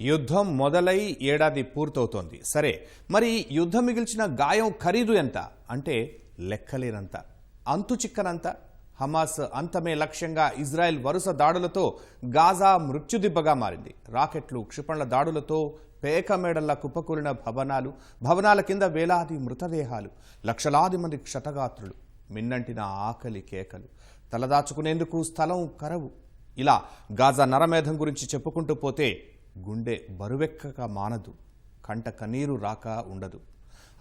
యుద్ధం మొదలై ఏడాది పూర్తవుతోంది. సరే మరి యుద్ధం మిగిల్చిన గాయం ఖరీదు ఎంత? అంటే లెక్కలేనంత. అంతు చిక్కనంత. హమాస్ అంతమే లక్ష్యంగా ఇజ్రాయెల్ వరుస దాడులతో గాజా మృత్యుదిబ్బగా మారింది. రాకెట్లు క్షిపణుల దాడులతో పేక మేడల్లా కుప్పకూలిన భవనాలు భవనాల కింద వేలాది మృతదేహాలు లక్షలాది మంది క్షతగాత్రులు మిన్నంటిన ఆకలి కేకలు. తలదాచుకునేందుకు స్థలం కరవు. ఇలా గాజా నరమేధం గురించి చెప్పుకుంటూ పోతే గుండె బరువెక్కక మానదు కంట కన్నీరు రాక ఉండదు.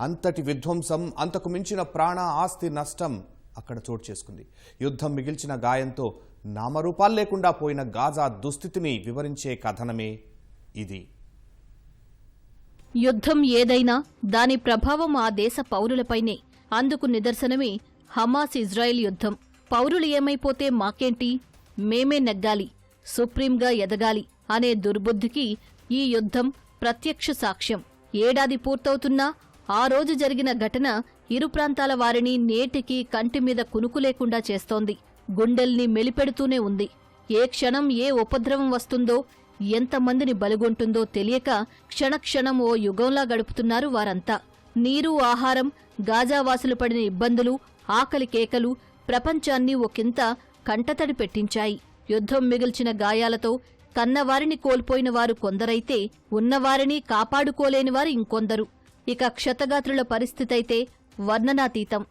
అంతటి విధ్వంసం అంతకు మించిన ప్రాణ ఆస్తి నష్టం అక్కడ చోటు చేసుకుంది. యుద్ధం మిగిల్చిన గాయంతో నామరూపాలు లేకుండా పోయిన గాజా దుస్థితిని వివరించే కథనమే ఇది. యుద్ధం ఏదైనా దాని ప్రభావం ఆ దేశ పౌరులపైనే. అందుకు నిదర్శనమే హమాస్ ఇజ్రాయెల్ యుద్ధం. పౌరులు ఏమైపోతే మాకేంటి? మేమే నెగ్గాలి. సుప్రీంగా ఎదగాలి. అనే దుర్బుద్ధికి ఈ యుద్ధం ప్రత్యక్ష సాక్ష్యం. ఏడాది పూర్తవుతున్నా ఆ రోజు జరిగిన ఘటన ఇరు ప్రాంతాల వారిని నేటికి కంటి మీద కునుకు లేకుండా చేస్తోంది. గుండెల్ని మెలిపెడుతూనే ఉంది. ఏ క్షణం ఏ ఉపద్రవం వస్తుందో ఎంతమందిని బలిగొంటుందో తెలియక క్షణక్షణం ఓ యుగంలా గడుపుతున్నారు వారంతా. నీరు ఆహారం గాజావాసులు పడిన ఇబ్బందులు ఆకలి కేకలు ప్రపంచాన్ని ఒకంత కంటతడి పెట్టించాయి. యుద్ధం మిగిల్చిన గాయాలతో కన్నవారిని కోల్పోయిన వారు కొందరైతే ఉన్నవారిని కాపాడుకోలేని వారు ఇంకొందరు. ఇక క్షతగాత్రుల పరిస్థితైతే వర్ణనాతీతం.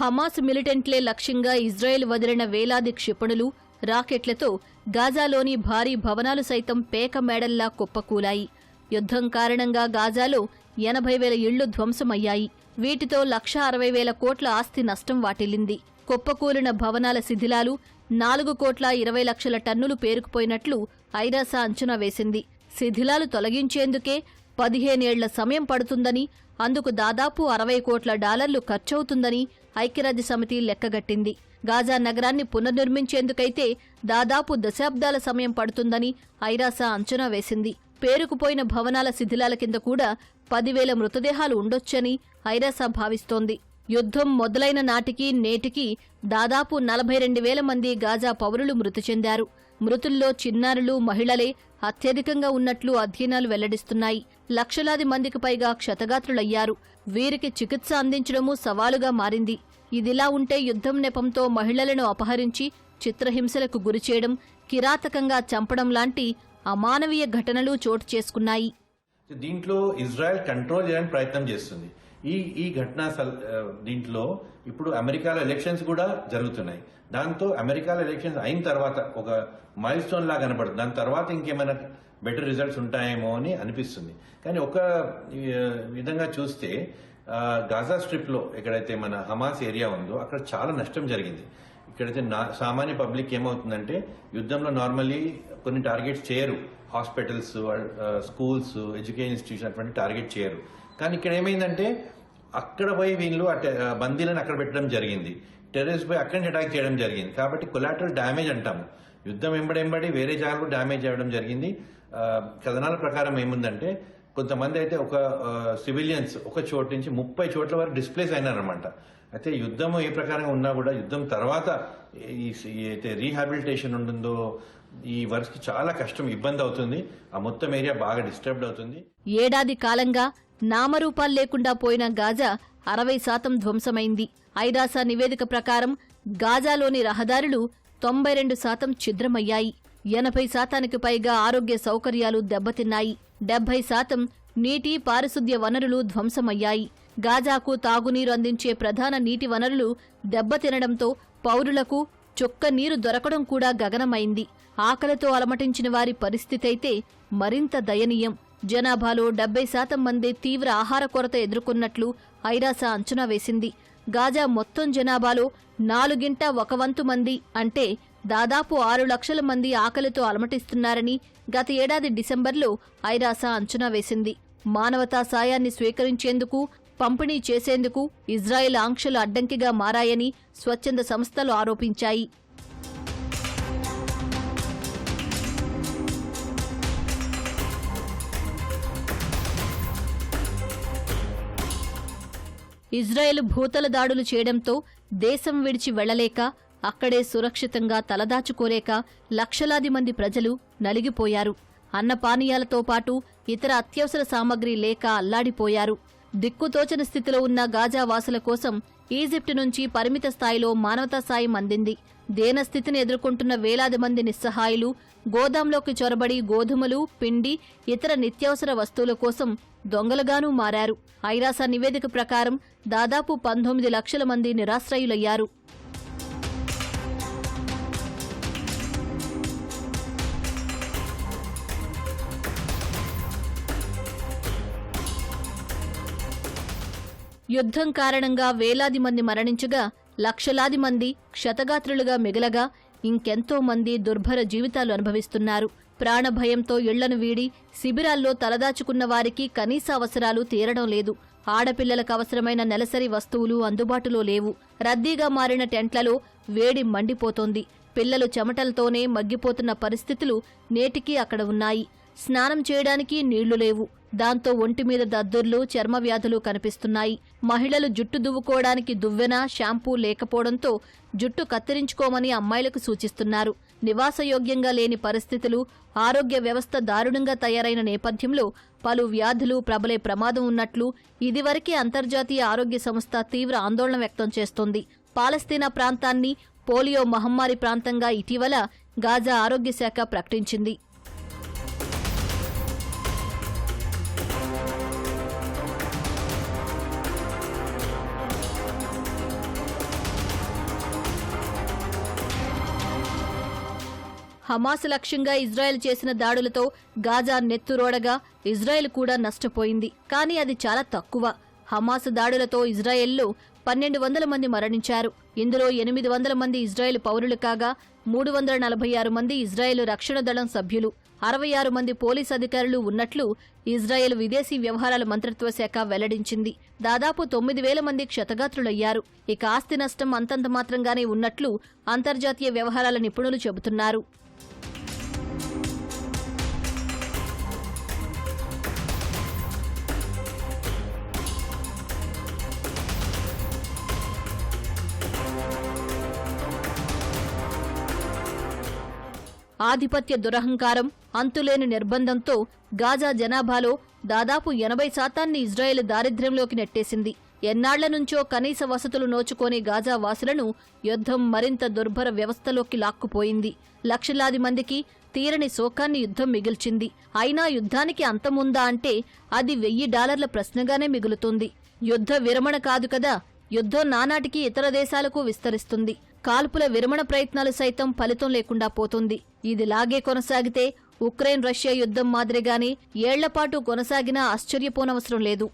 హమాస్ మిలిటెంట్లే లక్ష్యంగా ఇజ్రాయెల్ వదిలిన వేలాది క్షిపణులు రాకెట్లతో గాజాలోని భారీ భవనాలు సైతం పేక మేడల్లా కుప్పకూలాయి. యుద్ధం కారణంగా గాజాలో ఎనభై వేల ఇళ్ళు ధ్వంసమయ్యాయి. వీటితో లక్ష అరవై వేల కోట్ల ఆస్తి నష్టం వాటిల్లింది. కుప్పకూలిన భవనాల శిథిలాలు నాలుగు కోట్ల ఇరవై లక్షల టన్నులు పేరుకుపోయినట్లు ఐరాసా అంచనా వేసింది. శిథిలాలు తొలగించేందుకే పదిహేనేళ్ళ సమయం పడుతుందని అందుకు దాదాపు అరవై కోట్ల డాలర్లు ఖర్చవుతుందని ఐక్యరాజ్య సమితి లెక్కగట్టింది. గాజా నగరాన్ని పునర్నిర్మించేందుకైతే దాదాపు దశాబ్దాల సమయం పడుతుందని ఐరాసా అంచనా వేసింది. పేరుకుపోయిన భవనాల శిథిలాల కింద కూడా పదివేల మృతదేహాలు ఉండొచ్చని ఐరాసా భావిస్తోంది. యుద్ధం మొదలైన నాటికి నేటికి దాదాపు నలభై రెండు వేల మంది గాజా పౌరులు మృతి చెందారు. మృతుల్లో చిన్నారులు మహిళలే అత్యధికంగా ఉన్నట్లు అధ్యయనాలు వెల్లడిస్తున్నాయి. లక్షలాది మందికి పైగా క్షతగాత్రులయ్యారు. వీరికి చికిత్స అందించడమూ సవాలుగా మారింది. ఇదిలా ఉంటే యుద్ధం నెపంతో మహిళలను అపహరించి చిత్రహింసలకు గురిచేయడం కిరాతకంగా చంపడం లాంటి అమానవీయ ఘటనలు చోటు చేసుకున్నాయి. దీంట్లో ఇజ్రాయెల్ కంట్రోల్ చేయడానికి ప్రయత్నం చేస్తుంది. ఈ ఈ ఘటన సల్- దీంట్లో ఇప్పుడు అమెరికాలో ఎలక్షన్స్ కూడా జరుగుతున్నాయి. దాంతో అమెరికాలో ఎలక్షన్స్ అయిన తర్వాత ఒక మైల్ స్టోన్ లాగా కనబడుతుంది దాని తర్వాత ఇంకేమైనా బెటర్ రిజల్ట్స్ ఉంటాయేమో అని అనిపిస్తుంది. కానీ ఒక విధంగా చూస్తే గాజా స్ట్రిప్లో ఎక్కడైతే మన హమాస్ ఏరియా ఉందో అక్కడ చాలా నష్టం జరిగింది. ఇక్కడైతే నా- సామాన్య పబ్లిక్ ఏమవుతుందంటే యుద్ధంలో నార్మల్లీ కొన్ని టార్గెట్స్ చేయరు. హాస్పిటల్స్ స్కూల్స్ ఎడ్యుకేషన్ ఇన్స్టిట్యూషన్ అటువంటి టార్గెట్ చేయరు. కానీ ఇక్కడ ఏమైందంటే అక్కడ పోయి వీళ్ళు బందీలను అక్కడ పెట్టడం జరిగింది. టెర్రరిస్ట్ పోయి అక్కడి నుంచి అటాక్ చేయడం జరిగింది. కాబట్టి కొలాటరల్ డ్యామేజ్ అంటాము. యుద్ధం వెంబడెంబడి వేరే జాగాలు డ్యామేజ్ అవ్వడం జరిగింది. కథనాల ప్రకారం ఏముందంటే కొంతమంది అయితే ఒక సివిలియన్స్ ఒక చోటు నుంచి ముప్పై చోట్ల వరకు డిస్ప్లేస్ అయినారనమాట అయితే యుద్ధం ఏ ప్రకారంగా ఉన్నా కూడా యుద్ధం తర్వాత ఈ అయితే రీహాబిలిటేషన్ ఉంటుందో ఈ వర్క్ చాలా కష్టం ఇబ్బంది అవుతుంది. ఆ మొత్తం ఏరియా బాగా డిస్టర్బ్డ్ అవుతుంది. ఏడాది కాలంగా నామరూపాలు లేకుండా పోయిన గాజా అరవై శాతం ధ్వంసమైంది. ఐరాసా నివేదిక ప్రకారం గాజాలోని రహదారులు తొంభై రెండు శాతం ఛిద్రమయ్యాయి. ఎనభై శాతానికి పైగా ఆరోగ్య సౌకర్యాలు దెబ్బతిన్నాయి. డెబ్బై శాతం నీటి పారిశుద్ధ్య వనరులు ధ్వంసమయ్యాయి. గాజాకు తాగునీరు అందించే ప్రధాన నీటి వనరులు దెబ్బతినడంతో పౌరులకు చొక్క నీరు దొరకడం కూడా గగనమైంది. ఆకలితో అలమటించిన వారి పరిస్థితైతే మరింత దయనీయం. జనాభాలో డెబ్బై శాతం మంది తీవ్ర ఆహార కొరత ఎదుర్కొన్నట్లు ఐరాసా అంచనా వేసింది. గాజా మొత్తం జనాభాలో నాలుగింట ఒక వంతు మంది అంటే దాదాపు ఆరు లక్షల మంది ఆకలితో అలమటిస్తున్నారని గత ఏడాది డిసెంబర్లో ఐరాస అంచనా వేసింది. మానవతా సాయాన్ని స్వీకరించేందుకు పంపిణీ చేసేందుకు ఇజ్రాయెల్ ఆంక్షలు అడ్డంకిగా మారాయని స్వచ్ఛంద సంస్థలు ఆరోపించాయి. ఇజ్రాయెల్ భూతల దాడులు చేయడంతో దేశం విడిచి వెళ్ళలేక అక్కడే సురక్షితంగా తలదాచుకోలేక లక్షలాది మంది ప్రజలు నలిగిపోయారు. అన్నపానీయాలతో పాటు ఇతర అత్యవసర సామగ్రి లేక అల్లాడిపోయారు. దిక్కుతోచని స్థితిలో ఉన్న గాజా వాసుల కోసం ఈజిప్టు నుంచి పరిమిత స్థాయిలో మానవతా సాయం అందింది. దేనస్థితిని ఎదుర్కొంటున్న వేలాది మంది నిస్సహాయులు గోదాంలోకి చొరబడి గోధుమలు పిండి ఇతర నిత్యావసర వస్తువుల కోసం దొంగలుగానూ మారారు. ఐరాస నివేదిక ప్రకారం దాదాపు పంతొమ్మిది లక్షల మంది నిరాశ్రయులయ్యారు. యుద్ధం కారణంగా వేలాది మంది మరణించగా లక్షలాది మంది క్షతగాత్రులుగా మిగలగా ఇంకెంతో మంది దుర్భర జీవితాలు అనుభవిస్తున్నారు. ప్రాణభయంతో ఇళ్ళను వీడి శిబిరాల్లో తలదాచుకున్న వారికి కనీస అవసరాలు తీరడం లేదు. ఆడపిల్లలకు అవసరమైన నెలసరి వస్తువులు అందుబాటులో లేవు. రద్దీగా మారిన టెంట్లలో వేడి మండిపోతోంది. పిల్లలు చెమటలతోనే మగ్గిపోతున్న పరిస్థితులు నేటికీ అక్కడ ఉన్నాయి. స్నానం చేయడానికి నీళ్ళు లేవు. దాంతో ఒంటి మీద దద్దుర్లు చర్మ వ్యాధులు కనిపిస్తున్నాయి. మహిళలు జుట్టు దువ్వుకోవడానికి దువ్వెన షాంపూ లేకపోవడంతో జుట్టు కత్తిరించుకోమని అమ్మాయిలకు సూచిస్తున్నారు. నివాసయోగ్యంగా లేని పరిస్థితులు ఆరోగ్య వ్యవస్థ దారుణంగా తయారైన నేపథ్యంలో పలు వ్యాధులు ప్రబలే ప్రమాదం ఉన్నట్లు ఇదివరకే అంతర్జాతీయ ఆరోగ్య సంస్థ తీవ్ర ఆందోళన వ్యక్తం చేస్తోంది. పాలస్తీనా ప్రాంతాన్ని పోలియో మహమ్మారి ప్రాంతంగా ఇటీవల గాజా ఆరోగ్య శాఖ ప్రకటించింది. హమాస్ లక్ష్యంగా ఇజ్రాయెల్ చేసిన దాడులతో గాజా నెత్తురోడగా ఇజ్రాయెల్ కూడా నష్టపోయింది. కానీ అది చాలా తక్కువ. హమాస్ దాడులతో ఇజ్రాయెల్లో పన్నెండు వందల మంది మరణించారు. ఇందులో ఎనిమిది వందల మంది ఇజ్రాయెల్ పౌరులు కాగా మూడు వందల నలభై ఆరు మంది ఇజ్రాయెల్ రక్షణ దళం సభ్యులు అరవై ఆరు మంది పోలీస్ అధికారులు ఉన్నట్లు ఇజ్రాయెల్ విదేశీ వ్యవహారాల మంత్రిత్వ శాఖ వెల్లడించింది. దాదాపు తొమ్మిది వేల మంది క్షతగాత్రులయ్యారు. ఇక ఆస్తి నష్టం అంతంత మాత్రంగానే ఉన్నట్లు అంతర్జాతీయ వ్యవహారాల నిపుణులు చెబుతున్నారు. ఆధిపత్య దురహంకారం అంతులేని నిర్బంధంతో గాజా జనాభాలో దాదాపు ఎనభై శాతాన్ని ఇజ్రాయెల్ దారిద్ర్యంలోకి నెట్టేసింది. ఎన్నాళ్ళ నుంచో కనీస వసతులు నోచుకోని గాజా వాసులను యుద్ధం మరింత దుర్భర వ్యవస్థలోకి లాక్కుపోయింది. లక్షలాది మందికి తీరని శోకాన్ని యుద్ధం మిగిల్చింది. అయినా యుద్ధానికి అంతముందా అంటే అది వెయ్యి డాలర్ల ప్రశ్నగానే మిగులుతుంది. యుద్ధ విరమణ కాదు కదా యుద్ధం నానాటికి ఇతర దేశాలకు విస్తరిస్తుంది. కాల్పుల విరమణ ప్రయత్నాలు సైతం ఫలితం లేకుండా పోతుంది. ఇదిలాగే కొనసాగితే ఉక్రెయిన్ రష్యా యుద్ధం మాదిరిగానే ఏళ్ళపాటు కొనసాగినా ఆశ్చర్యపోనవసరం లేదు.